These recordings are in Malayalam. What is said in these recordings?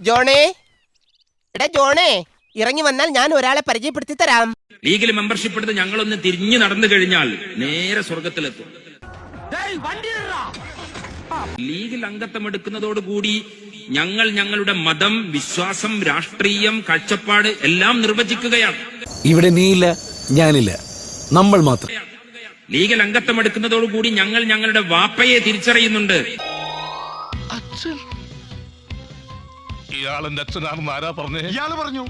ജോണേ. എടാ ജോണേ ഇറങ്ങി വന്നാൽ ഞാൻ ഒരാളെ പരിചയപ്പെടുത്തി തരാം. ലീഗിൽ മെമ്പർഷിപ്പ് എടുത്ത് ഞങ്ങളൊന്ന് തിരിഞ്ഞു നടന്നു കഴിഞ്ഞാൽ നേരെ സ്വർഗത്തിലെത്തും. ലീഗിൽ അംഗത്വം എടുക്കുന്നതോടുകൂടി ഞങ്ങൾ ഞങ്ങളുടെ മതം വിശ്വാസം രാഷ്ട്രീയം കാഴ്ചപ്പാട് എല്ലാം നിർവചിക്കുകയാണ്. ഇവിടെ നീയില്ല ഞാനില്ല. നമ്മൾ മാത്രം. ലീഗൽ അംഗത്വം എടുക്കുന്നതോടുകൂടി ഞങ്ങൾ ഞങ്ങളുടെ വാപ്പയെ തിരിച്ചറിയുന്നുണ്ട്. ഇയാളെന്റെ അച്ഛനാണെന്ന് ആരാ പറഞ്ഞേ? ഇയാൾ പറഞ്ഞു.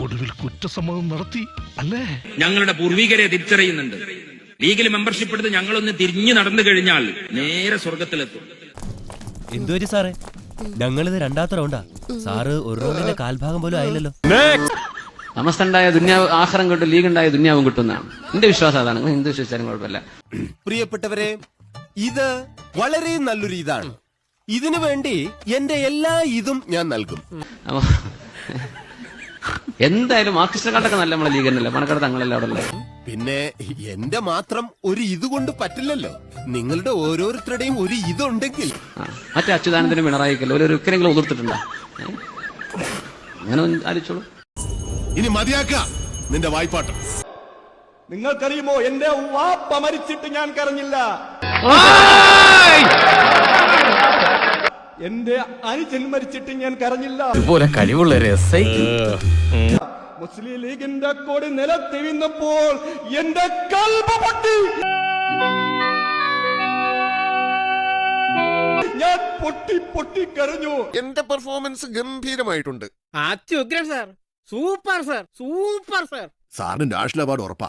ഒടുവിൽ കുറ്റസമ്മതം നടത്തി അല്ലേ? ഞങ്ങളുടെ പൂർവികരെ തിരിച്ചറിയുന്നുണ്ട്. ലീഗൽ മെമ്പർഷിപ്പ് എടുത്ത് ഞങ്ങളൊന്ന് തിരിഞ്ഞു നടന്നു കഴിഞ്ഞാൽ നേരെ സ്വർഗത്തിലെത്തും. എന്തുപറ്റി സാറേ? ഞങ്ങളിത് രണ്ടാമത്തെ റൗണ്ടാ സാറ് ഒരു റൗണ്ടിന്റെ കാൽഭാഗം പോലും ആയില്ലല്ലോ. നമസ്തുണ്ടായ ദുന്യാവ് ആഹാരം കിട്ടും ലീഗ് ഉണ്ടായ ദുന്യാവും കിട്ടുന്നതാണ് എന്റെ വിശ്വാസം അതാണ്. എന്ത് വിശ്വസിച്ചാലും കുഴപ്പമില്ല. പ്രിയപ്പെട്ടവരെ ഇത് വളരെ നല്ലൊരു ഇതാണ് ഇതിനു വേണ്ടി എന്റെ എല്ലാ ഇതും ഞാൻ നൽകും. എന്തായാലും എന്തായാലും കണ്ടൊക്കെ നല്ല നമ്മളെ ലീഗ് തന്നെയല്ലേ പണക്കാട് തങ്ങളല്ലേ അവിടെ പിന്നെ എന്റെ മാത്രം ഒരു ഇത് കൊണ്ട് പറ്റില്ലല്ലോ. നിങ്ങളുടെ ഓരോരുത്തരുടെയും ഒരു ഇതുണ്ടെങ്കിൽ. ആ, മറ്റേ അച്യുതാനന്ദനും പിണറായിക്കല്ലോ ഒരു ഒരിക്കലെങ്കിലും? അങ്ങനെ ആലോചിച്ചോളൂ. ഇനി മതിയാക്ക നിന്റെ വായ്പാട്ട്. നിങ്ങൾക്കറിയുമോ? എന്റെ വാപ്പ മരിച്ചിട്ട് ഞാൻ കരഞ്ഞില്ല. എന്റെ അനുജൻ മരിച്ചിട്ട് ഞാൻ കരഞ്ഞില്ല. ഇതുപോലെ കഴിവുള്ള മുസ്ലിം ലീഗിന്റെ കൊടി നിലത്ത് വീണപ്പോൾ എന്റെ കൽബ പൊട്ടി. ഞാൻ പൊട്ടി പൊട്ടി കരഞ്ഞു. എന്റെ പെർഫോമൻസ് ഗംഭീരമായിട്ടുണ്ട്. അത്യുഗ്രൻ sir super sir super sir സാറിന് നാഷണൽ അവാർഡ് ഉറപ്പാ